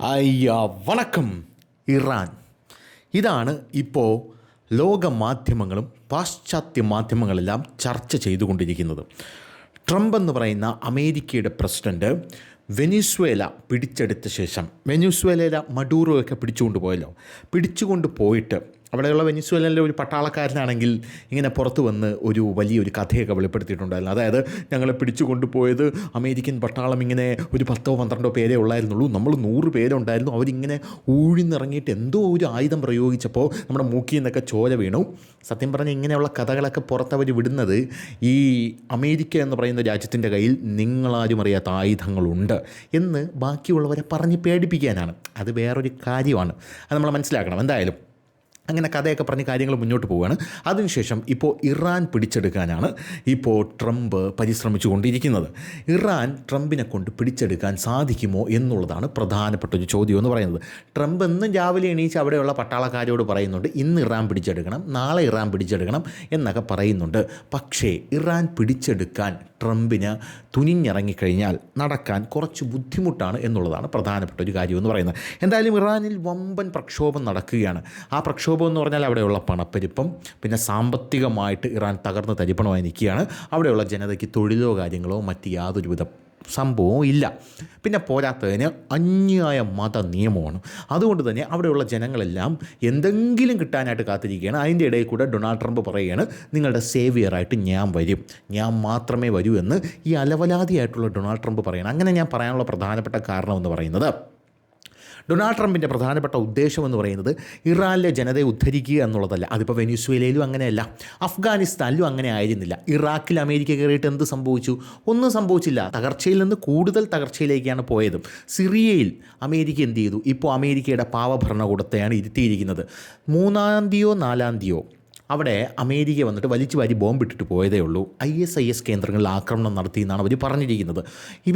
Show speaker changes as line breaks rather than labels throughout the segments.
അയ്യ വണക്കം. ഇറാൻ. ഇതാണ് ഇപ്പോൾ ലോക മാധ്യമങ്ങളും പാശ്ചാത്യ മാധ്യമങ്ങളെല്ലാം ചർച്ച ചെയ്തുകൊണ്ടിരിക്കുന്നത്. ട്രംപ് എന്ന് പറയുന്ന അമേരിക്കയുടെ പ്രസിഡന്റ് വെനിസ്വേല പിടിച്ചെടുത്ത ശേഷം വെനിസ്വേലയിലെ മഡൂറോ ഒക്കെ പിടിച്ചുകൊണ്ട് പോയല്ലോ. പിടിച്ചുകൊണ്ട് പോയിട്ട് അവിടെയുള്ള വെനിസ്വേലയിലെ ഒരു പട്ടാളക്കാരനാണെങ്കിൽ ഇങ്ങനെ പുറത്ത് വന്ന് ഒരു വലിയൊരു കഥയൊക്കെ വെളിപ്പെടുത്തിയിട്ടുണ്ടായിരുന്നു. അതായത് ഞങ്ങളെ പിടിച്ചു കൊണ്ടുപോയത് അമേരിക്കൻ പട്ടാളം ഇങ്ങനെ ഒരു പത്തോ പന്ത്രണ്ടോ പേരേ ഉള്ളായിരുന്നുള്ളൂ. നമ്മൾ നൂറ് പേരുണ്ടായിരുന്നു. അവരിങ്ങനെ ഊഴിന്നിറങ്ങിയിട്ട് എന്തോ ഒരു ആയുധം പ്രയോഗിച്ചപ്പോൾ നമ്മുടെ മൂക്കിൽ നിന്നൊക്കെ ചോര വീണു. സത്യം പറഞ്ഞാൽ ഇങ്ങനെയുള്ള കഥകളൊക്കെ പുറത്തവർ വിടുന്നത് ഈ അമേരിക്ക എന്ന് പറയുന്ന രാജ്യത്തിന്റെ കയ്യിൽ നിങ്ങളാരും അറിയാത്ത ആയുധങ്ങളുണ്ട് എന്ന് ബാക്കിയുള്ളവരെ പറഞ്ഞ് പേടിപ്പിക്കാനാണ്. അത് വേറൊരു കാര്യമാണ്. അത് നമ്മൾ മനസ്സിലാക്കണം. എന്തായാലും അങ്ങനെ കഥയൊക്കെ പറഞ്ഞ് കാര്യങ്ങൾ മുന്നോട്ട് പോവുകയാണ്. അതിനുശേഷം ഇപ്പോൾ ഇറാൻ പിടിച്ചെടുക്കാനാണ് ഇപ്പോൾ ട്രംപ് പരിശ്രമിച്ചു കൊണ്ടിരിക്കുന്നത് ഇറാൻ ട്രംപിനെ കൊണ്ട് പിടിച്ചെടുക്കാൻ സാധിക്കുമോ എന്നുള്ളതാണ് പ്രധാനപ്പെട്ട ഒരു ചോദ്യം എന്ന് പറയുന്നത്. ട്രംപ് എന്നും രാവിലെ എണീച്ച് അവിടെയുള്ള പട്ടാളക്കാരോട് പറയുന്നുണ്ട് ഇന്ന് ഇറാൻ പിടിച്ചെടുക്കണം നാളെ ഇറാൻ പിടിച്ചെടുക്കണം എന്നൊക്കെ പറയുന്നുണ്ട്. പക്ഷേ ഇറാൻ പിടിച്ചെടുക്കാൻ ട്രംപിന് തുനിഞ്ഞിറങ്ങിക്കഴിഞ്ഞാൽ നടക്കാൻ കുറച്ച് ബുദ്ധിമുട്ടാണ് എന്നുള്ളതാണ് പ്രധാനപ്പെട്ട ഒരു കാര്യമെന്ന് പറയുന്നത്. എന്തായാലും ഇറാനിൽ വമ്പൻ പ്രക്ഷോഭം നടക്കുകയാണ്. ആ പ്രക്ഷോഭം എന്ന് പറഞ്ഞാൽ അവിടെയുള്ള പണപ്പെരുപ്പം പിന്നെ സാമ്പത്തികമായിട്ട് ഇറാൻ തകർന്ന് തരിപ്പണമായി നിൽക്കുകയാണ്. അവിടെയുള്ള ജനതയ്ക്ക് തൊഴിലോ കാര്യങ്ങളോ മറ്റ് യാതൊരുവിധ സംഭവവും ഇല്ല. പിന്നെ പോരാത്തതിന് അന്യായ മത നിയമമാണ് അതുകൊണ്ട് തന്നെ അവിടെയുള്ള ജനങ്ങളെല്ലാം എന്തെങ്കിലും കിട്ടാനായിട്ട് കാത്തിരിക്കുകയാണ്. അതിന്റെ ഇടയിൽ കൂടെ ഡൊണാൾഡ് ട്രംപ് പറയുകയാണ് നിങ്ങളുടെ സേവിയറായിട്ട് ഞാൻ വരും. ഞാൻ മാത്രമേ വരൂ എന്ന് ഈ അലവലാതിയായിട്ടുള്ള ഡൊണാൾഡ് ട്രംപ് പറയണം അങ്ങനെ ഞാൻ പറയാനുള്ള പ്രധാനപ്പെട്ട കാരണം എന്ന് പറയുന്നത് ഡൊണാൾഡ് ട്രംപിന്റെ പ്രധാനപ്പെട്ട ഉദ്ദേശം എന്ന് പറയുന്നത് ഇറാനിലെ ജനതയെ ഉദ്ധരിക്കുക എന്നുള്ളതല്ല. അതിപ്പോൾ വെനിസ്വേലയിലും അങ്ങനെയല്ല. അഫ്ഗാനിസ്ഥാനിലും അങ്ങനെ ആയിരുന്നില്ല. ഇറാഖിൽ അമേരിക്ക കയറിയിട്ട് എന്ത് സംഭവിച്ചു? ഒന്നും സംഭവിച്ചില്ല. തകർച്ചയിൽ നിന്ന് കൂടുതൽ തകർച്ചയിലേക്കാണ് പോയത്. സിറിയയിൽ അമേരിക്ക എന്ത് ചെയ്തു? ഇപ്പോൾ അമേരിക്കയുടെ പാവഭരണകൂടത്തെയാണ് ഇരുത്തിയിരിക്കുന്നത്. മൂന്നാം തീയോ നാലാം തീയോ? അവിടെ അമേരിക്ക വന്നിട്ട് വലിച്ചു വാരി ബോംബിട്ടിട്ട് പോയതേ ഉള്ളൂ. ഐ എസ് ഐ എസ് കേന്ദ്രങ്ങളിൽ ആക്രമണം നടത്തി എന്നാണ് അവർ പറഞ്ഞിരിക്കുന്നത്.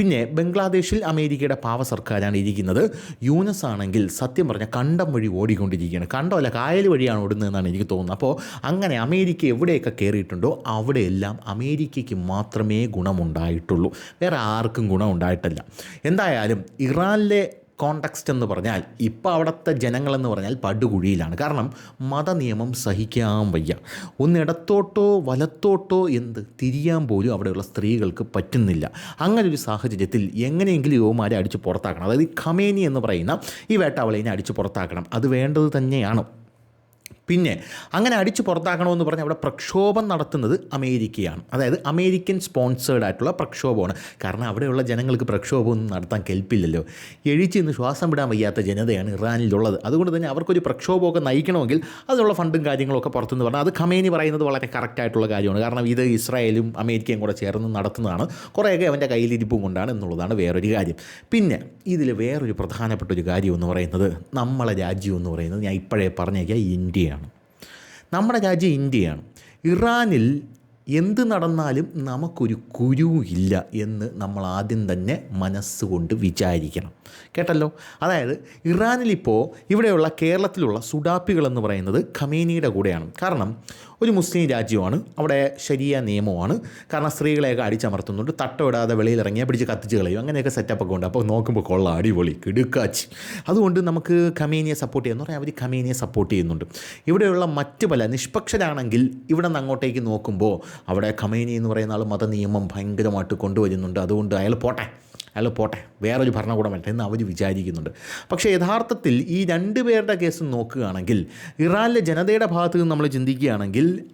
പിന്നെ ബംഗ്ലാദേശിൽ അമേരിക്കയുടെ പാവ സർക്കാരാണ് ഇരിക്കുന്നത്. യൂനസ് ആണെങ്കിൽ സത്യം പറഞ്ഞാൽ കണ്ടം വഴി ഓടിക്കൊണ്ടിരിക്കുകയാണ്. കണ്ടമല്ല കായൽ വഴിയാണ് ഓടുന്നതെന്നാണ് എനിക്ക് തോന്നുന്നത്. അപ്പോൾ അങ്ങനെ അമേരിക്ക എവിടെയൊക്കെ കയറിയിട്ടുണ്ടോ അവിടെയെല്ലാം അമേരിക്കയ്ക്ക് മാത്രമേ ഗുണമുണ്ടായിട്ടുള്ളൂ. വേറെ ആർക്കും ഗുണമുണ്ടായിട്ടില്ല എന്തായാലും ഇറാനിലെ കോണ്ടക്സ്റ്റ് എന്ന് പറഞ്ഞാൽ ഇപ്പോൾ അവിടുത്തെ ജനങ്ങളെന്ന് പറഞ്ഞാൽ പടുകുഴിയിലാണ്. കാരണം മതനിയമം സഹിക്കാൻ വയ്യ. ഒന്ന് ഇടത്തോട്ടോ വലത്തോട്ടോ എന്ത് തിരിയാൻ പോലും അവിടെയുള്ള സ്ത്രീകൾക്ക് പറ്റുന്നില്ല. അങ്ങനെ ഒരു സാഹചര്യത്തിൽ എങ്ങനെയെങ്കിലും യുവമാരെ അടിച്ച് പുറത്താക്കണം. അതായത് ഖമേനി എന്ന് പറയുന്ന ഈ വേട്ടാവളിനെ അടിച്ച് പുറത്താക്കണം. അത് വേണ്ടത് തന്നെയാണ്. പിന്നെ അങ്ങനെ അടിച്ചു പുറത്താക്കണമെന്ന് പറഞ്ഞ് അവിടെ പ്രക്ഷോഭം നടത്തുന്നത് അമേരിക്കയാണ്. അതായത് അമേരിക്കൻ സ്പോൺസേഡ് ആയിട്ടുള്ള പ്രക്ഷോഭമാണ്. കാരണം അവിടെയുള്ള ജനങ്ങൾക്ക് പ്രക്ഷോഭമൊന്നും നടത്താൻ കെൽപ്പില്ലല്ലോ. എഴുച്ചു നിന്ന് ശ്വാസം വിടാൻ വയ്യാത്ത ജനതയാണ് ഇറാനിലുള്ളത്. അതുകൊണ്ട് തന്നെ അവർക്കൊരു പ്രക്ഷോഭമൊക്കെ നയിക്കണമെങ്കിൽ അതിനുള്ള ഫണ്ടും കാര്യങ്ങളൊക്കെ പുറത്തുനിന്ന് പറഞ്ഞാൽ അത് ഖമേനി പറയുന്നത് വളരെ കറക്റ്റായിട്ടുള്ള കാര്യമാണ്. കാരണം ഇത് ഇസ്രായേലും അമേരിക്കയും കൂടെ ചേർന്ന് നടത്തുന്നതാണ്. കുറേയൊക്കെ അവന്റെ കയ്യിലിരിപ്പും കൊണ്ടാണ് എന്നുള്ളതാണ് വേറൊരു കാര്യം. പിന്നെ ഇതിൽ വേറൊരു പ്രധാനപ്പെട്ട ഒരു കാര്യം എന്ന് പറയുന്നത് നമ്മളെ രാജ്യം എന്ന് പറയുന്നത് ഞാൻ ഇപ്പോഴേ പറഞ്ഞേക്കുക ഇന്ത്യയാണ്. നമ്മുടെ രാജ്യം ഇന്ത്യയാണ്. ഇറാനിൽ എന്ത് നടന്നാലും നമുക്കൊരു കുരുവില്ല എന്ന് നമ്മൾ ആദ്യം തന്നെ മനസ്സുകൊണ്ട് വിചാരിക്കണം. കേട്ടല്ലോ? അതായത് ഇറാനിലിപ്പോൾ ഇവിടെയുള്ള കേരളത്തിലുള്ള സുഡാപ്പികൾ എന്ന് പറയുന്നത് ഖമേനിയുടെ കൂടെയാണ്. കാരണം ഒരു മുസ്ലിം രാജ്യമാണ് അവിടെ ശരിയ നിയമമാണ് കാരണം സ്ത്രീകളെയൊക്കെ അടിച്ചമർത്തുന്നുണ്ട്. തട്ടമിടാതെ വെളിയിലിറങ്ങിയാൽ പിടിച്ച് കത്തിച്ച് കളയും. അങ്ങനെയൊക്കെ സെറ്റപ്പൊക്കെ ഉണ്ട്. അപ്പോൾ നോക്കുമ്പോൾ കൊള്ള അടിപൊളി കിടുക്കാച്ച്. അതുകൊണ്ട് നമുക്ക് ഖമീനിയെ സപ്പോർട്ട് ചെയ്യുന്നു. പറഞ്ഞാൽ അവർ ഖമീനിയെ സപ്പോർട്ട് ചെയ്യുന്നുണ്ട്. ഇവിടെയുള്ള മറ്റു പല നിഷ്പക്ഷരാണെങ്കിൽ ഇവിടെ നിന്ന് അങ്ങോട്ടേക്ക് നോക്കുമ്പോൾ അവിടെ ഖമീനി എന്ന് പറയുന്ന ആൾ മതനിയമം ഭയങ്കരമായിട്ട് കൊണ്ടുവരുന്നുണ്ട്. അതുകൊണ്ട് അയാൾ പോട്ടെ. അയാൾ പോട്ടെ വേറൊരു ഭരണകൂടം വരട്ടെ എന്ന് അവർ വിചാരിക്കുന്നുണ്ട്. പക്ഷേ യഥാർത്ഥത്തിൽ ഈ രണ്ട് പേരുടെ കേസ് നോക്കുകയാണെങ്കിൽ ഇറാനിലെ ജനതയുടെ ഭാഗത്ത് നിന്ന് നമ്മൾ ചിന്തിക്കുകയാണെങ്കിൽ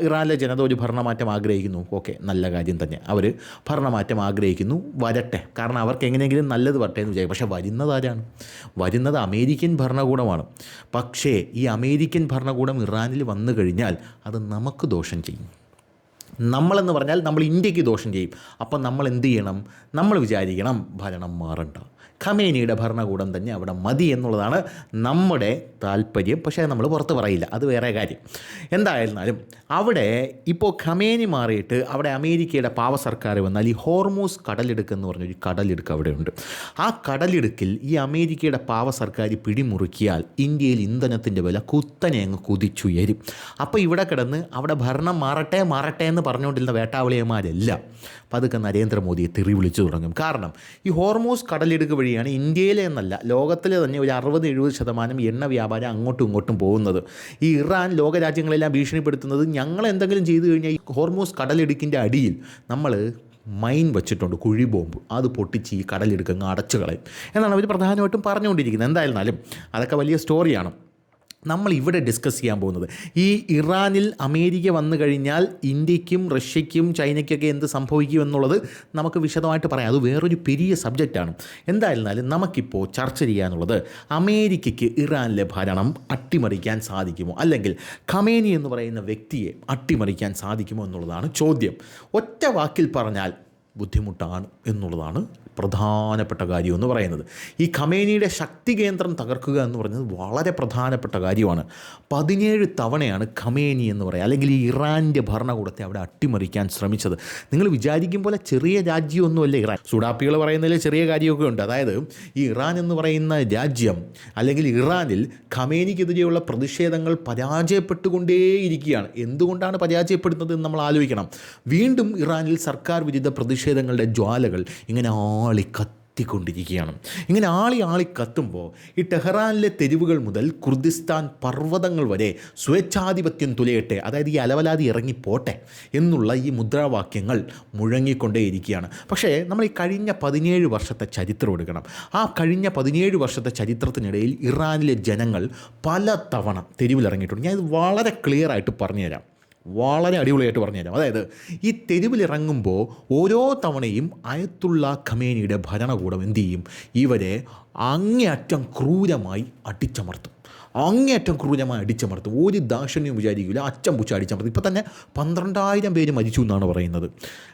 ഇറാനിലെ ജനത ഒരു ഭരണമാറ്റം ആഗ്രഹിക്കുന്നു. ഓക്കെ നല്ല കാര്യം തന്നെ. അവർ ഭരണമാറ്റം ആഗ്രഹിക്കുന്നു വരട്ടെ. കാരണം അവർക്ക് എങ്ങനെയെങ്കിലും നല്ലത് വരട്ടെ എന്ന് വിചാരിക്കും. പക്ഷേ വരുന്നത് ആരാണ്? വരുന്നത് അമേരിക്കൻ ഭരണകൂടമാണ്. പക്ഷേ ഈ അമേരിക്കൻ ഭരണകൂടം ഇറാനിൽ വന്നു കഴിഞ്ഞാൽ അത് നമുക്ക് ദോഷം ചെയ്യും. നമ്മളെന്ന് പറഞ്ഞാൽ നമ്മൾ ഇന്ത്യയ്ക്ക് ദോഷം ചെയ്യും. അപ്പം നമ്മൾ എന്ത് ചെയ്യണം? നമ്മൾ വിചാരിക്കണം ഭരണം മാറണ്ട. ഖമേനിയുടെ ഭരണകൂടം തന്നെ അവിടെ മതി എന്നുള്ളതാണ് നമ്മുടെ താല്പര്യം. പക്ഷേ നമ്മൾ പുറത്ത് പറയില്ല. അത് വേറെ കാര്യം. എന്തായിരുന്നാലും അവിടെ ഇപ്പോൾ ഖമേനി മാറിയിട്ട് അവിടെ അമേരിക്കയുടെ പാവ സർക്കാർ വന്നാൽ ഈ ഹോർമോസ് കടലിടുക്ക് എന്ന് പറഞ്ഞൊരു കടലിടുക്ക് അവിടെയുണ്ട്. ആ കടലിടുക്കിൽ ഈ അമേരിക്കയുടെ പാവ സർക്കാർ പിടിമുറുക്കിയാൽ ഇന്ത്യയിൽ ഇന്ധനത്തിന്റെ വില കുത്തനെ അങ്ങ് കുതിച്ചുയരും. അപ്പോൾ ഇവിടെ കിടന്ന് അവിടെ ഭരണം മാറട്ടെ മാറട്ടെ എന്ന് പറഞ്ഞുകൊണ്ടിരുന്ന വേട്ടാവളിയന്മാരെല്ലാം. പതുക്കെ നരേന്ദ്രമോദിയെ തെറി വിളിച്ചു തുടങ്ങും. കാരണം ഈ ഹോർമോസ് കടലിടുക്ക് വഴിയാണ് ഇന്ത്യയിലെ എന്നല്ല ലോകത്തിലെ തന്നെ ഒരു അറുപത് എഴുപത് ശതമാനം എണ്ണ വ്യാപാരം അങ്ങോട്ടും ഇങ്ങോട്ടും പോകുന്നത്. ഈ ഇറാൻ ലോകരാജ്യങ്ങളെല്ലാം ഭീഷണിപ്പെടുത്തുന്നത് ഞങ്ങൾ എന്തെങ്കിലും ചെയ്തു കഴിഞ്ഞാൽ ഈ ഹോർമോസ് കടലിടുക്കിന്റെ അടിയിൽ നമ്മൾ മൈൻ വെച്ചിട്ടുണ്ട് കുഴി ബോംബ്. അത് പൊട്ടിച്ച് ഈ കടലിടുക്കങ്ങ് അടച്ചു കളയും എന്നാണ് അവർ പ്രധാനമായിട്ടും പറഞ്ഞുകൊണ്ടിരിക്കുന്നത്. എന്തായിരുന്നാലും അതൊക്കെ വലിയ സ്റ്റോറിയാണ് നമ്മൾ ഇവിടെ ഡിസ്കസ് ചെയ്യാൻ പോകുന്നത്. ഈ ഇറാനിൽ അമേരിക്ക വന്നു കഴിഞ്ഞാൽ ഇന്ത്യക്കും റഷ്യയ്ക്കും ചൈനയ്ക്കൊക്കെ എന്ത് സംഭവിക്കും എന്നുള്ളത് നമുക്ക് വിശദമായിട്ട് പറയാം. അത് വേറൊരു പെരിയ സബ്ജക്റ്റാണ് എന്തായിരുന്നാലും നമുക്കിപ്പോൾ ചർച്ച ചെയ്യാനുള്ളത് അമേരിക്കയ്ക്ക് ഇറാനിലെ ഭരണം അട്ടിമറിക്കാൻ സാധിക്കുമോ? അല്ലെങ്കിൽ ഖമേനി എന്ന് പറയുന്ന വ്യക്തിയെ അട്ടിമറിക്കാൻ സാധിക്കുമോ എന്നുള്ളതാണ് ചോദ്യം. ഒറ്റ വാക്കിൽ പറഞ്ഞാൽ ബുദ്ധിമുട്ടാണ് എന്നുള്ളതാണ് പ്രധാനപ്പെട്ട കാര്യം എന്ന് പറയുന്നത്. ഈ ഖമേനിയുടെ ശക്തി കേന്ദ്രം തകർക്കുക എന്ന് പറയുന്നത് വളരെ പ്രധാനപ്പെട്ട കാര്യമാണ്. പതിനേഴ് തവണയാണ് ഖമേനി എന്ന് പറയുക അല്ലെങ്കിൽ ഇറാന്റെ ഭരണകൂടത്തെ അവിടെ അട്ടിമറിക്കാൻ ശ്രമിച്ചത്. നിങ്ങൾ വിചാരിക്കും പോലെ ചെറിയ രാജ്യമൊന്നുമല്ല ഇറാൻ. സുഡാപ്പികൾ പറയുന്നതിൽ ചെറിയ കാര്യമൊക്കെ ഉണ്ട്. അതായത് ഈ ഇറാൻ എന്ന് പറയുന്ന രാജ്യം അല്ലെങ്കിൽ ഇറാനിൽ ഖമേനിക്കെതിരെയുള്ള പ്രതിഷേധങ്ങൾ പരാജയപ്പെട്ടുകൊണ്ടേയിരിക്കുകയാണ്. എന്തുകൊണ്ടാണ് പരാജയപ്പെടുന്നത് എന്ന് നമ്മൾ ആലോചിക്കണം. വീണ്ടും ഇറാനിൽ സർക്കാർ വിരുദ്ധ പ്രതിഷേധങ്ങളുടെ ജ്വാലകൾ ഇങ്ങനെ ആളി കത്തിക്കൊണ്ടിരിക്കുകയാണ്. ഇങ്ങനെ ആളി ആളി കത്തുമ്പോൾ ഈ ടെഹ്റാനിലെ തെരുവുകൾ മുതൽ കുർദിസ്ഥാൻ പർവതങ്ങൾ വരെ സ്വേച്ഛാധിപത്യം തുലയട്ടെ അതായത് ഈ അലവലാതി ഇറങ്ങിപ്പോട്ടെ എന്നുള്ള ഈ മുദ്രാവാക്യങ്ങൾ മുഴങ്ങിക്കൊണ്ടേയിരിക്കുകയാണ്. പക്ഷേ നമ്മൾ ഈ കഴിഞ്ഞ പതിനേഴ് വർഷത്തെ ചരിത്രം എടുക്കണം. ആ കഴിഞ്ഞ പതിനേഴ് വർഷത്തെ ചരിത്രത്തിനിടയിൽ ഇറാനിലെ ജനങ്ങൾ പല തവണ തെരുവിലിറങ്ങിയിട്ടുണ്ട് ഞാൻ ഇത് വളരെ ക്ലിയർ ആയിട്ട് പറഞ്ഞുതരാം. വളരെ അടിപൊളിയായിട്ട് പറഞ്ഞുതരാം. അതായത് ഈ തെരുവിലിറങ്ങുമ്പോൾ ഓരോ തവണയും അയത്തുള്ള ഖമേനിയുടെ ഭരണകൂടം എന്തു ചെയ്യും? ഇവരെ അങ്ങേയറ്റം ക്രൂരമായി അടിച്ചമർത്തും. അങ്ങേയറ്റം ക്രൂരമായി അടിച്ചമർത്തും. ഒരു ദാക്ഷിണ്യം വിചാരിക്കില്ല അച്ചം പുച്ച അടിച്ചമർത്തും. ഇപ്പോൾ തന്നെ പന്ത്രണ്ടായിരം പേര് മരിച്ചു എന്നാണ് പറയുന്നത്.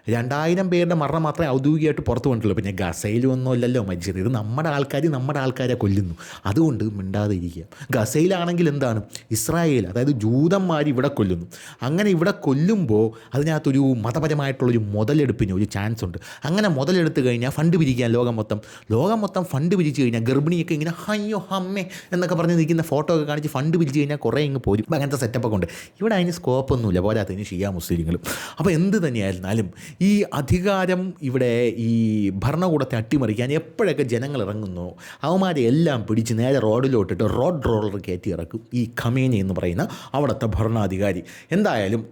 രണ്ടായിരം പേരുടെ മരണം മാത്രമേ ഔദ്യോഗികമായിട്ട് പുറത്തു വന്നിട്ടുള്ളൂ. പിന്നെ ഗസയിലൊന്നും അല്ലല്ലോ മരിച്ചത്. ഇത് നമ്മുടെ ആൾക്കാർ നമ്മുടെ ആൾക്കാരെ കൊല്ലുന്നു. അതുകൊണ്ട് മിണ്ടാതെ ഇരിക്കുക ഗസയിലാണെങ്കിൽ എന്താണ്? ഇസ്രായേൽ അതായത് ജൂതന്മാർ ഇവിടെ കൊല്ലുന്നു. അങ്ങനെ ഇവിടെ കൊല്ലുമ്പോൾ അതിനകത്തൊരു മതപരമായിട്ടുള്ളൊരു മുതലെടുപ്പിന് ഒരു ചാൻസ് ഉണ്ട്. അങ്ങനെ മുതലെടുത്ത് കഴിഞ്ഞാൽ ഫണ്ട് പിരിക്കാൻ ലോകം മൊത്തം. ലോകം മൊത്തം ഫണ്ട് പിരിച്ചു കഴിഞ്ഞാൽ ഗർഭിണിയൊക്കെ ഇങ്ങനെ ഹയ്യോ ഹമ്മേ എന്നൊക്കെ പറഞ്ഞ് നിൽക്കുന്ന ഫോട്ടോ ഒക്കെ കാണിച്ച് ഫണ്ട് പിരിച്ചു കഴിഞ്ഞാൽ കുറേ ഇങ്ങ് പോരും. അങ്ങനത്തെ സെറ്റപ്പൊക്കെ ഉണ്ട്. ഇവിടെ അതിന് സ്കോപ്പൊന്നുമില്ല പോരാത്തതിന് ചെയ്യാം മുസ്ലിങ്ങളും. അപ്പോൾ എന്ത് തന്നെയായിരുന്നാലും ഈ അധികാരം ഇവിടെ ഈ ഭരണകൂടത്തെ അട്ടിമറിക്കാൻ എപ്പോഴൊക്കെ ജനങ്ങൾ ഇറങ്ങുന്നു അവന്മാരെ എല്ലാം പിടിച്ച് നേരെ റോഡിലോട്ടിട്ട് റോഡ് റോളർ കയറ്റി ഇറക്കും. ഈ ഖമേനി എന്ന് പറയുന്ന അവിടുത്തെ ഭരണാധികാരി. എന്തായാലും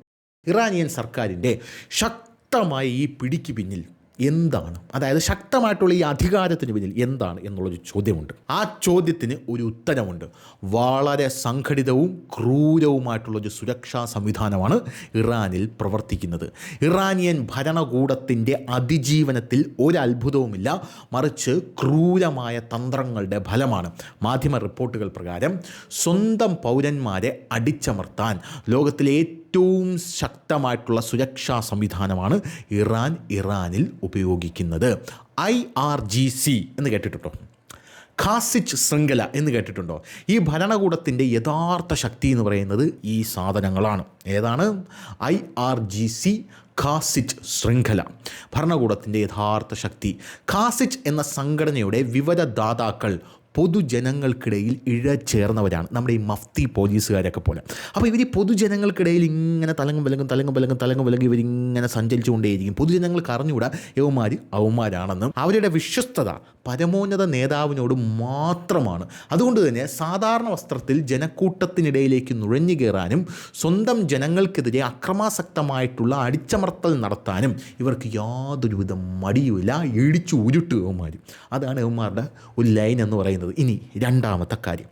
ഇറാനിയൻ സർക്കാരിന്റെ ശക്തമായി ഈ പിടിക്ക് പിന്നിൽ എന്താണ്? അതായത് ശക്തമായിട്ടുള്ള ഈ അധികാരത്തിന് പിന്നിൽ എന്താണ് എന്നുള്ളൊരു ചോദ്യമുണ്ട്. ആ ചോദ്യത്തിന് ഒരു ഉത്തരമുണ്ട്. വളരെ സംഘടിതവും ക്രൂരവുമായിട്ടുള്ളൊരു സുരക്ഷാ സംവിധാനമാണ് ഇറാനിൽ പ്രവർത്തിക്കുന്നത്. ഇറാനിയൻ ഭരണകൂടത്തിന്റെ അതിജീവനത്തിൽ ഒരത്ഭുതവുമില്ല മറിച്ച് ക്രൂരമായ തന്ത്രങ്ങളുടെ ഫലമാണ്. മാധ്യമ റിപ്പോർട്ടുകൾ പ്രകാരം സ്വന്തം പൗരന്മാരെ അടിച്ചമർത്താൻ ലോകത്തിലെ ഏറ്റവും ശക്തമായിട്ടുള്ള സുരക്ഷാ സംവിധാനമാണ് ഇറാൻ ഇറാനിൽ ഉപയോഗിക്കുന്നത്. ഐ ആർ ജി സി എന്ന് കേട്ടിട്ടുണ്ടോ? ഖാസിച്ച് ശൃംഖല എന്ന് കേട്ടിട്ടുണ്ടോ? ഈ ഭരണകൂടത്തിന്റെ യഥാർത്ഥ ശക്തി എന്ന് പറയുന്നത് ഈ സാധനങ്ങളാണ്. ഏതാണ്? ഐ ആർ ജി സി ഖാസിച്ച് ശൃംഖല. ഭരണകൂടത്തിന്റെ യഥാർത്ഥ ശക്തി. ഖാസിച്ച് എന്ന സംഘടനയുടെ വിവരദാതാക്കൾ പൊതുജനങ്ങൾക്കിടയിൽ ഇഴചേർന്നവരാണ് നമ്മുടെ ഈ മഫ്തി പോലീസുകാരൊക്കെ പോലെ. അപ്പോൾ ഇവർ പൊതുജനങ്ങൾക്കിടയിൽ ഇങ്ങനെ തലങ്ങും വിലങ്ങും തലങ്ങും വിലങ്ങും തലങ്ങും വിലങ്ങും ഇവരിങ്ങനെ സഞ്ചരിച്ചുകൊണ്ടേയിരിക്കും. പൊതുജനങ്ങൾക്ക് അറിഞ്ഞുകൂടാ യവന്മാർ അവന്മാരാണെന്നും അവരുടെ വിശ്വസ്തത പരമോന്നത നേതാവിനോട് മാത്രമാണ്. അതുകൊണ്ട് തന്നെ സാധാരണ വസ്ത്രത്തിൽ ജനക്കൂട്ടത്തിനിടയിലേക്ക് നുഴഞ്ഞു കയറാനും സ്വന്തം ജനങ്ങൾക്കെതിരെ അക്രമാസക്തമായിട്ടുള്ള അടിച്ചമർത്തൽ നടത്താനും ഇവർക്ക് യാതൊരുവിധ മടിയുമില്ല. ഇടിച്ചു ഉരുട്ടു യവന്മാർ അതാണ് യവന്മാരുടെ ഒരു ലൈൻ എന്ന് പറയുന്നത്. ഇനി രണ്ടാമത്തെ കാര്യം.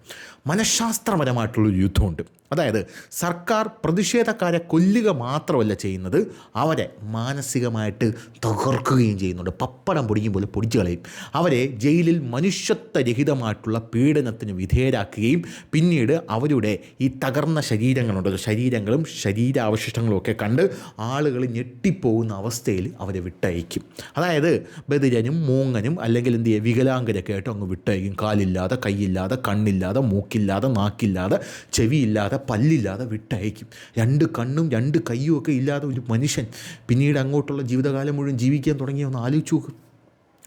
മനഃശാസ്ത്രപരമായിട്ടുള്ളൊരു യുദ്ധമുണ്ട്. അതായത് സർക്കാർ പ്രതിഷേധക്കാരെ കൊല്ലുക മാത്രമല്ല ചെയ്യുന്നത് അവരെ മാനസികമായിട്ട് തകർക്കുകയും ചെയ്യുന്നുണ്ട്. പപ്പടം പൊടിക്കും പോലെ പൊടിച്ചു കളയും. അവരെ ജയിലിൽ മനുഷ്യത്വരഹിതമായിട്ടുള്ള പീഡനത്തിന് വിധേയരാക്കുകയും പിന്നീട് അവരുടെ ഈ തകർന്ന ശരീരങ്ങളുണ്ട്. ശരീരങ്ങളും ശരീരാവശിഷ്ടങ്ങളും ഒക്കെ കണ്ട് ആളുകൾ ഞെട്ടിപ്പോകുന്ന അവസ്ഥയിൽ അവരെ വിട്ടയക്കും. അതായത് ബദിരനും മൂങ്ങനും അല്ലെങ്കിൽ എന്ത് ചെയ്യുക വികലാംഗരൊക്കെ ആയിട്ട് അങ്ങ് വിട്ടയക്കും. കാലില്ലാതെ കൈയില്ലാതെ കണ്ണില്ലാതെ മൂക്കില്ലാതെ നാക്കില്ലാതെ ചെവിയില്ലാതെ പല്ലില്ലാതെ വിട്ടയക്കും. രണ്ട് കണ്ണും രണ്ട് കയ്യും ഒക്കെ ഇല്ലാതെ ഒരു മനുഷ്യൻ പിന്നീട് അങ്ങോട്ടുള്ള ജീവിതകാലം മുഴുവൻ ജീവിക്കാൻ തുടങ്ങിയ ഒന്ന് ആലോചിച്ച് നോക്ക്.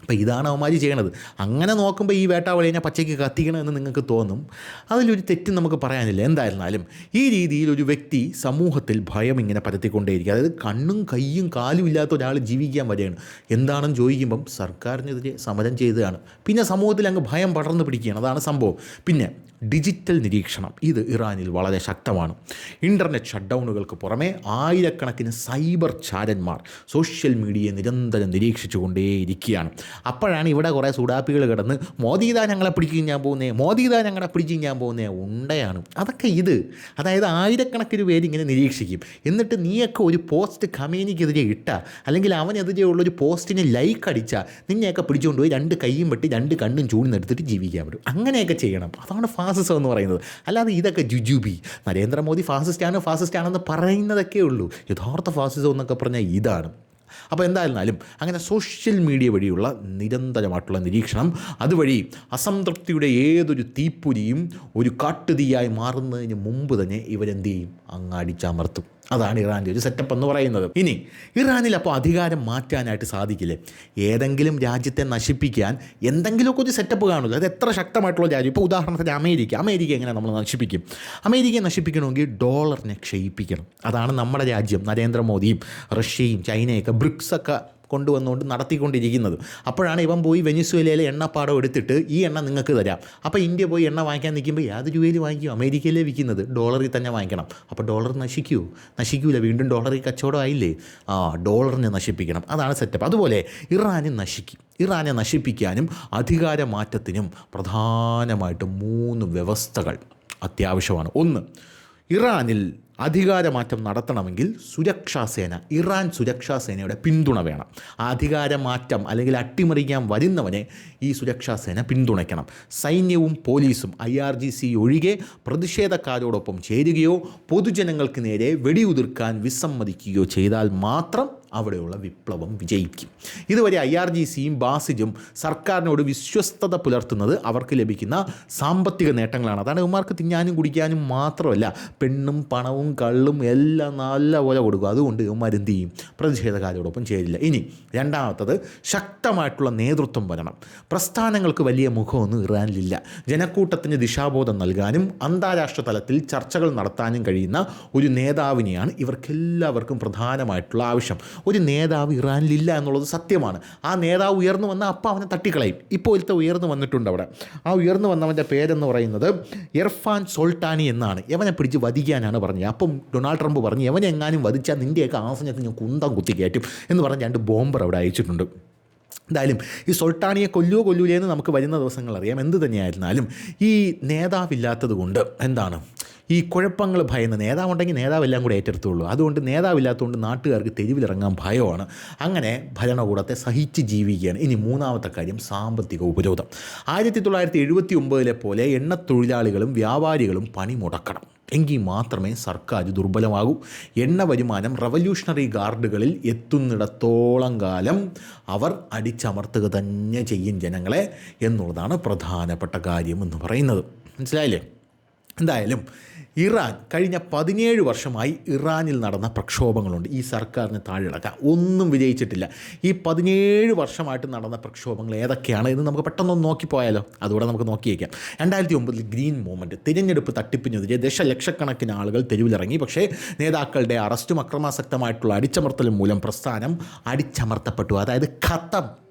അപ്പോൾ ഇതാണ് അവന്മാർ ചെയ്യണത്. അങ്ങനെ നോക്കുമ്പോൾ ഈ വേട്ടാവളിനെ പച്ചയ്ക്ക് കത്തിക്കണമെന്ന് നിങ്ങൾക്ക് തോന്നും. അതിലൊരു തെറ്റും നമുക്ക് പറയാനില്ല. എന്തായിരുന്നാലും ഈ രീതിയിൽ ഒരു വ്യക്തി സമൂഹത്തിൽ ഭയം ഇങ്ങനെ പരത്തിക്കൊണ്ടേയിരിക്കുക അതായത് കണ്ണും കയ്യും കാലും ഇല്ലാത്ത ഒരാൾ ജീവിക്കാൻ വരികയാണ്. എന്താണെന്ന് ചോദിക്കുമ്പം സർക്കാരിനെതിരെ സമരം ചെയ്തതാണ്. പിന്നെ സമൂഹത്തിൽ അങ്ങ് ഭയം പടർന്നു പിടിക്കുകയാണ്. അതാണ് സംഭവം. പിന്നെ ഡിജിറ്റൽ നിരീക്ഷണം. ഇത് ഇറാനിൽ വളരെ ശക്തമാണ്. ഇന്റർനെറ്റ് ഷട്ട് ഡൗണുകൾക്ക് പുറമെ ആയിരക്കണക്കിന് സൈബർ ചാരന്മാർ സോഷ്യൽ മീഡിയയെ നിരന്തരം നിരീക്ഷിച്ചു കൊണ്ടേയിരിക്കുകയാണ് അപ്പോഴാണ് ഇവിടെ കുറേ സുഡാപ്പികൾ കിടന്ന് മോദിതാ ഞങ്ങളെ പിടിച്ച് ഞാൻ പോകുന്നേ മോദിതാ ഞങ്ങളെ പിടിച്ച് ഞാൻ പോകുന്നേ ഉണ്ടയാണ്. അതൊക്കെ ഇത്. അതായത് ആയിരക്കണക്കിന് പേര് ഇങ്ങനെ നിരീക്ഷിക്കും. എന്നിട്ട് നീയൊക്കെ ഒരു പോസ്റ്റ് കമേനിക്കെതിരെ ഇട്ട അല്ലെങ്കിൽ അവനെതിരെ ഉള്ളൊരു പോസ്റ്റിന് ലൈക്ക് അടിച്ചാൽ നിന്നെയൊക്കെ പിടിച്ചുകൊണ്ട് പോയി രണ്ട് കൈയും വെട്ടി രണ്ട് കണ്ണും ചൂടിനെടുത്തിട്ട് ജീവിക്കാൻ പറ്റും. അങ്ങനെയൊക്കെ ചെയ്യണം. അതാണ് ഫാസിസം എന്ന് പറയുന്നത്. അല്ലാതെ ഇതൊക്കെ ജുജുബി നരേന്ദ്രമോദി ഫാസിസ്റ്റാണ് ഫാസിസ്റ്റാണെന്ന് പറയുന്നതൊക്കെ ഉള്ളൂ. യഥാർത്ഥ ഫാസിസം എന്നൊക്കെ പറഞ്ഞാൽ ഇതാണ്. അപ്പോൾ എന്തായിരുന്നാലും അങ്ങനെ സോഷ്യൽ മീഡിയ വഴിയുള്ള നിരന്തരമായിട്ടുള്ള നിരീക്ഷണം അതുവഴി അസംതൃപ്തിയുടെ ഏതൊരു തീപ്പൊരിയും ഒരു കാട്ടുതീയായി മാറുന്നതിന് മുമ്പ് തന്നെ ഇവരെന്ത് ചെയ്യും? അങ്ങ് അടിച്ചമർത്തും. അതാണ് ഇറാന്റെ ഒരു സെറ്റപ്പ് എന്ന് പറയുന്നത്. ഇനി ഇറാനിൽ അപ്പോൾ അധികാരം മാറ്റാനായിട്ട് സാധിക്കില്ലേ? ഏതെങ്കിലും രാജ്യത്തെ നശിപ്പിക്കാൻ എന്തെങ്കിലുമൊക്കെ ഒരു സെറ്റപ്പ് കാണില്ല അത് എത്ര ശക്തമായിട്ടുള്ള രാജ്യം. ഇപ്പോൾ ഉദാഹരണത്തിന് അമേരിക്ക. അമേരിക്ക എങ്ങനെ നമ്മൾ നശിപ്പിക്കും? അമേരിക്കയെ നശിപ്പിക്കണമെങ്കിൽ ഡോളറിനെ ക്ഷയിപ്പിക്കണം. അതാണ് നമ്മുടെ രാജ്യം. നരേന്ദ്രമോദിയും റഷ്യയും ചൈനയൊക്കെ ബ്രിക്സ് ഒക്കെ കൊണ്ടുവന്നുകൊണ്ട് നടത്തിക്കൊണ്ടിരിക്കുന്നത്. അപ്പോഴാണ് ഇവൻ പോയി വെനിസ്വേലയിലെ എണ്ണപ്പാടം എടുത്തിട്ട് ഈ എണ്ണ നിങ്ങൾക്ക് തരാം. അപ്പോൾ ഇന്ത്യ പോയി എണ്ണ വാങ്ങിക്കാൻ നിൽക്കുമ്പോൾ യാതൊരു രൂപയിൽ വാങ്ങിക്കും? അമേരിക്കയിലേ വിൽക്കുന്നത്. ഡോളറിൽ തന്നെ വാങ്ങിക്കണം. അപ്പോൾ ഡോളർ നശിക്കൂ. നശിക്കൂല. വീണ്ടും ഡോളറിൽ കച്ചവടം ആയില്ലേ? ആ ഡോളറിനെ നശിപ്പിക്കണം. അതാണ് സെറ്റപ്പ് അതുപോലെ ഇറാനും നശിക്കും. ഇറാനെ നശിപ്പിക്കാനും അധികാരമാറ്റത്തിനും പ്രധാനമായിട്ടും മൂന്ന് വ്യവസ്ഥകൾ അത്യാവശ്യമാണ്. ഒന്ന് ഇറാനിൽ അധികാരമാറ്റം നടത്തണമെങ്കിൽ സുരക്ഷാസേന ഇറാൻ സുരക്ഷാസേനയുടെ പിന്തുണ വേണം. അധികാരമാറ്റം അല്ലെങ്കിൽ അട്ടിമറിക്കാൻ വരുന്നവനെ ഈ സുരക്ഷാസേന പിന്തുണയ്ക്കണം. സൈന്യവും പോലീസും ഐ ആർ ജി സി ഒഴികെ പ്രതിഷേധക്കാരോടൊപ്പം ചേരുകയോ പൊതുജനങ്ങൾക്ക് നേരെ വെടിയുതിർക്കാൻ വിസമ്മതിക്കുകയോ ചെയ്താൽ മാത്രം അവിടെയുള്ള വിപ്ലവം വിജയിക്കും. ഇതുവരെ ഐ ആർ ജി സിയും ബാസിജും സർക്കാരിനോട് വിശ്വസ്തത പുലർത്തുന്നത് അവർക്ക് ലഭിക്കുന്ന സാമ്പത്തിക നേട്ടങ്ങളാണ്. അതാണ് ഇവന്മാർക്ക് തിന്നാനും കുടിക്കാനും മാത്രമല്ല പെണ്ണും പണവും കള്ളും എല്ലാം നല്ല പോലെ കൊടുക്കും. അതുകൊണ്ട് ഇവന്മാർ എന്ത് ചെയ്യും? പ്രതിഷേധക്കാരോടൊപ്പം ചേരില്ല. ഇനി രണ്ടാമത്തത് ശക്തമായിട്ടുള്ള നേതൃത്വം വരണം. പ്രസ്ഥാനങ്ങൾക്ക് വലിയ മുഖമൊന്നും ഇറാനിലില്ല. ജനക്കൂട്ടത്തിന് ദിശാബോധം നൽകാനും അന്താരാഷ്ട്ര തലത്തിൽ ചർച്ചകൾ നടത്താനും കഴിയുന്ന ഒരു നേതാവിനെയാണ് ഇവർക്കെല്ലാവർക്കും പ്രധാനമായിട്ടുള്ള ആവശ്യം. ഒരു നേതാവ് ഇറാനിലില്ല എന്നുള്ളത് സത്യമാണ്. ആ നേതാവ് ഉയർന്നു വന്ന അപ്പം അവനെ തട്ടിക്കളയും. ഇപ്പോൾ ഒരുത്ത ഉയർന്നു വന്നിട്ടുണ്ട് അവിടെ. ആ ഉയർന്നു വന്നവന്റെ പേരെന്ന് പറയുന്നത് ഇർഫാൻ സോൾട്ടാനി എന്നാണ്. എവനെ പിടിച്ച് വധിക്കാനാണ് പറഞ്ഞത്. അപ്പം ഡൊണാൾഡ് ട്രംപ് പറഞ്ഞു എവനെ എങ്ങാനും വധിച്ചാൽ നിന്റെയൊക്കെ ആസനത്തിൽ ഞാൻ കുന്തം കുത്തി കയറ്റും എന്ന് പറഞ്ഞ് രണ്ട് ബോംബർ അവിടെ അയച്ചിട്ടുണ്ട്. എന്തായാലും ഈ സുൽത്താനിയെ കൊല്ലുവോ കൊല്ലൂലേ എന്ന് നമുക്ക് വരുന്ന ദിവസങ്ങൾ അറിയാം. എന്ത് തന്നെയായിരുന്നാലും ഈ നേതാവില്ലാത്തത് കൊണ്ട് എന്താണ്? ഈ കുഴപ്പങ്ങൾ ഭയന്ന് നേതാവുണ്ടെങ്കിൽ നേതാവെല്ലാം കൂടെ ഏറ്റെടുത്തുള്ളൂ. അതുകൊണ്ട് നേതാവില്ലാത്തതുകൊണ്ട് നാട്ടുകാർക്ക് തെരുവിലിറങ്ങാൻ ഭയമാണ്. അങ്ങനെ ഭരണകൂടത്തെ സഹിച്ച് ജീവിക്കുകയാണ്. ഇനി മൂന്നാമത്തെ കാര്യം സാമ്പത്തിക ഉപരോധം. ആയിരത്തി തൊള്ളായിരത്തി എഴുപത്തി ഒമ്പതിലെ പോലെ എണ്ണത്തൊഴിലാളികളും വ്യാപാരികളും പണി മുടക്കണം. എങ്കിൽ മാത്രമേ സർക്കാർ ദുർബലമാകൂ. എണ്ണ വരുമാനം റവല്യൂഷണറി ഗാർഡുകളിൽ എത്തുന്നിടത്തോളം കാലം അവർ അടിച്ചമർത്തുക തന്നെ ചെയ്യും ജനങ്ങളെ എന്നുള്ളതാണ് പ്രധാനപ്പെട്ട കാര്യം എന്ന് പറയുന്നത്. മനസ്സിലായില്ലേ? എന്തായാലും ഇറാൻ കഴിഞ്ഞ പതിനേഴ് വർഷമായി ഇറാനിൽ നടന്ന പ്രക്ഷോഭങ്ങളുണ്ട്. ഈ സർക്കാരിനെ താഴെയിളക്കാൻ. ഒന്നും വിജയിച്ചിട്ടില്ല. ഈ പതിനേഴ് വർഷമായിട്ട് നടന്ന പ്രക്ഷോഭങ്ങൾ ഏതൊക്കെയാണ് എന്ന് നമുക്ക് പെട്ടെന്ന് നോക്കിപ്പോയാലോ? അതുകൂടെ നമുക്ക് നോക്കിയേക്കാം. രണ്ടായിരത്തി ഒമ്പതിൽ ഗ്രീൻ മൂവ്മെന്റ് തിരഞ്ഞെടുപ്പ് തട്ടിപ്പിനെതിരെ ദശലക്ഷക്കണക്കിന് ആളുകൾ തെരുവിലിറങ്ങി. പക്ഷേ നേതാക്കളുടെ അറസ്റ്റും അക്രമാസക്തമായിട്ടുള്ള അടിച്ചമർത്തലും മൂലം പ്രസ്ഥാനം അടിച്ചമർത്തപ്പെട്ടു. അതായത് ഖത്തം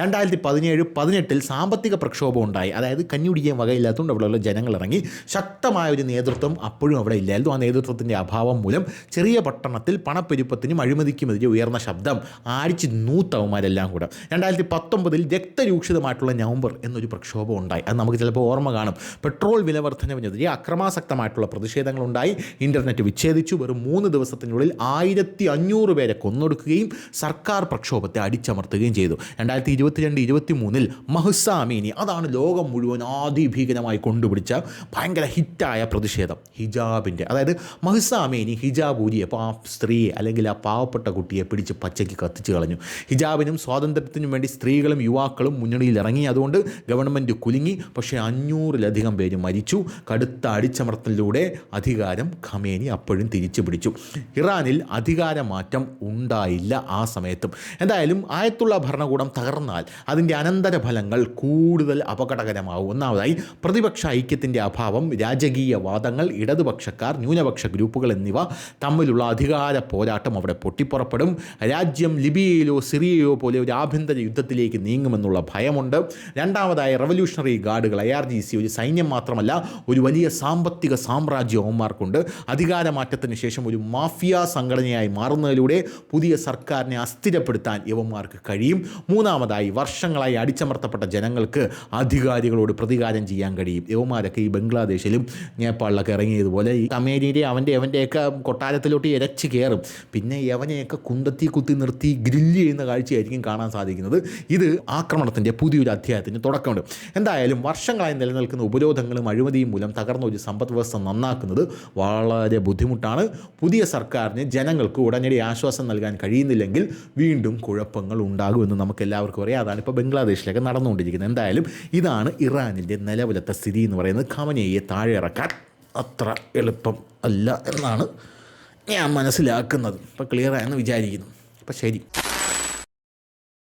രണ്ടായിരത്തി പതിനേഴ് പതിനെട്ടിൽ സാമ്പത്തിക പ്രക്ഷോഭം ഉണ്ടായി. അതായത് കഞ്ഞുടിക്കാൻ വകയില്ലാത്തതുകൊണ്ട് അവിടെയുള്ള ജനങ്ങൾ ഇറങ്ങി. ശക്തമായ ഒരു നേതൃത്വം അപ്പോഴും അവിടെ ഇല്ലായിരുന്നു. ആ നേതൃത്വത്തിന്റെ അഭാവം മൂലം ചെറിയ പട്ടണത്തിൽ പണപ്പെരുപ്പത്തിനും അഴിമതിക്കുമെതിരെ ഉയർന്ന ശബ്ദം ആടിച്ച് നൂത്തവന്മാരെല്ലാം കൂടെ. രണ്ടായിരത്തി പത്തൊമ്പതിൽ രക്തരൂക്ഷിതമായിട്ടുള്ള നവംബർ എന്നൊരു പ്രക്ഷോഭം ഉണ്ടായി. അത് നമുക്ക് ചിലപ്പോൾ ഓർമ്മ കാണും. പെട്രോൾ വില വർധനവിനെതിരെ അക്രമാസക്തമായിട്ടുള്ള പ്രതിഷേധങ്ങളുണ്ടായി ഇന്റർനെറ്റ് വിച്ഛേദിച്ചു. വെറും മൂന്ന് ദിവസത്തിനുള്ളിൽ ആയിരത്തി അഞ്ഞൂറ് പേരെ കൊന്നൊടുക്കുകയും സർക്കാർ പ്രക്ഷോഭത്തെ അടിച്ചമർത്തുകയും ചെയ്തു. രണ്ടായിരത്തി ഇരുപത്തിരണ്ട് ഇരുപത്തി മൂന്നിൽ മഹുസാമീനി അതാണ് ലോകം മുഴുവൻ ആദിഭീകരമായി കൊണ്ടുപിടിച്ച ഭയങ്കര ഹിറ്റായ പ്രതിഷേധം. ഹിജാബിന്റെ അതായത് മഹുസാമീനി ഹിജാബ് ഊരിയപ്പോൾ ആ സ്ത്രീയെ അല്ലെങ്കിൽ ആ പാവപ്പെട്ട കുട്ടിയെ പിടിച്ച് പച്ചയ്ക്ക് കത്തിച്ച് കളഞ്ഞു. ഹിജാബിനും സ്വാതന്ത്ര്യത്തിനും വേണ്ടി സ്ത്രീകളും യുവാക്കളും മുന്നണിയിൽ ഇറങ്ങി. അതുകൊണ്ട് ഗവൺമെന്റ് കുലുങ്ങി. പക്ഷേ അഞ്ഞൂറിലധികം പേര് മരിച്ചു. കടുത്ത അടിച്ചമർത്തലിലൂടെ അധികാരം ഖമേനി അപ്പോഴും തിരിച്ചു പിടിച്ചു. ഇറാനിൽ അധികാരമാറ്റം ഉണ്ടായില്ല ആ സമയത്തും. എന്തായാലും ആയത്തുള്ള ഭരണകൂടം തകർന്ന തുടർന്നാൽ അതിന്റെ അനന്തരഫലങ്ങൾ കൂടുതൽ അപകടകരമാവും. ഒന്നാമതായി പ്രതിപക്ഷ ഐക്യത്തിന്റെ അഭാവം രാജകീയ വാദങ്ങൾ ഇടതുപക്ഷക്കാർ ന്യൂനപക്ഷ ഗ്രൂപ്പുകൾ എന്നിവ തമ്മിലുള്ള അധികാര പോരാട്ടം അവിടെ പൊട്ടിപ്പുറപ്പെടും. രാജ്യം ലിബിയയിലോ സിറിയയോ പോലെ ഒരു ആഭ്യന്തര യുദ്ധത്തിലേക്ക് നീങ്ങുമെന്നുള്ള ഭയമുണ്ട്. രണ്ടാമതായി റവല്യൂഷണറി ഗാർഡുകൾ ഐ ആർ ജി സി ഒരു സൈന്യം മാത്രമല്ല ഒരു വലിയ സാമ്പത്തിക സാമ്രാജ്യം അവന്മാർക്കുണ്ട്. അധികാരമാറ്റത്തിന് ശേഷം ഒരു മാഫിയ സംഘടനയായി മാറുന്നതിലൂടെ പുതിയ സർക്കാരിനെ അസ്ഥിരപ്പെടുത്താൻ യവന്മാർക്ക് കഴിയും. മൂന്നാമതായി വർഷങ്ങളായി അടിച്ചമർത്തപ്പെട്ട ജനങ്ങൾക്ക് അധികാരികളോട് പ്രതികാരം ചെയ്യാൻ കഴിയും. യവമാരൊക്കെ ഈ ബംഗ്ലാദേശിലും നേപ്പാളിലൊക്കെ ഇറങ്ങിയതുപോലെ ഈ അമേരിയുടെ അവന്റെ അവന്റെയൊക്കെ കൊട്ടാരത്തിലോട്ട് ഇരച്ച് കയറും. പിന്നെ യവനെയൊക്കെ കുന്തത്തി കുത്തി നിർത്തി ഗ്രില്ല് ചെയ്യുന്ന കാഴ്ചയായിരിക്കും കാണാൻ സാധിക്കുന്നത്. ഇത് ആക്രമണത്തിന്റെ പുതിയൊരു അധ്യായത്തിന് തുടക്കമുണ്ട്. എന്തായാലും വർഷങ്ങളായി നിലനിൽക്കുന്ന ഉപരോധങ്ങളും അഴിമതിയും മൂലം തകർന്ന ഒരു സമ്പദ് വ്യവസ്ഥ നന്നാക്കുന്നത് വളരെ ബുദ്ധിമുട്ടാണ്. പുതിയ സർക്കാരിന് ജനങ്ങൾക്ക് ഉടനടി ആശ്വാസം നൽകാൻ കഴിയുന്നില്ലെങ്കിൽ വീണ്ടും കുഴപ്പങ്ങൾ ഉണ്ടാകുമെന്ന് നമുക്ക് എല്ലാവർക്കും അറിയാം. അതാണ് ഇപ്പോൾ ബംഗ്ലാദേശിലൊക്കെ നടന്നുകൊണ്ടിരിക്കുന്നത്. എന്തായാലും ഇതാണ് ഇറാനിന്റെ നിലവിലത്തെ സ്ഥിതി എന്ന് പറയുന്നത്. ഖമനയെ താഴെ ഇറക്കാൻ അത്ര എളുപ്പം അല്ല എന്നാണ് ഞാൻ മനസ്സിലാക്കുന്നത്. ഇപ്പോൾ ക്ലിയർ ആയെന്ന് വിചാരിക്കുന്നു. അപ്പം ശരി.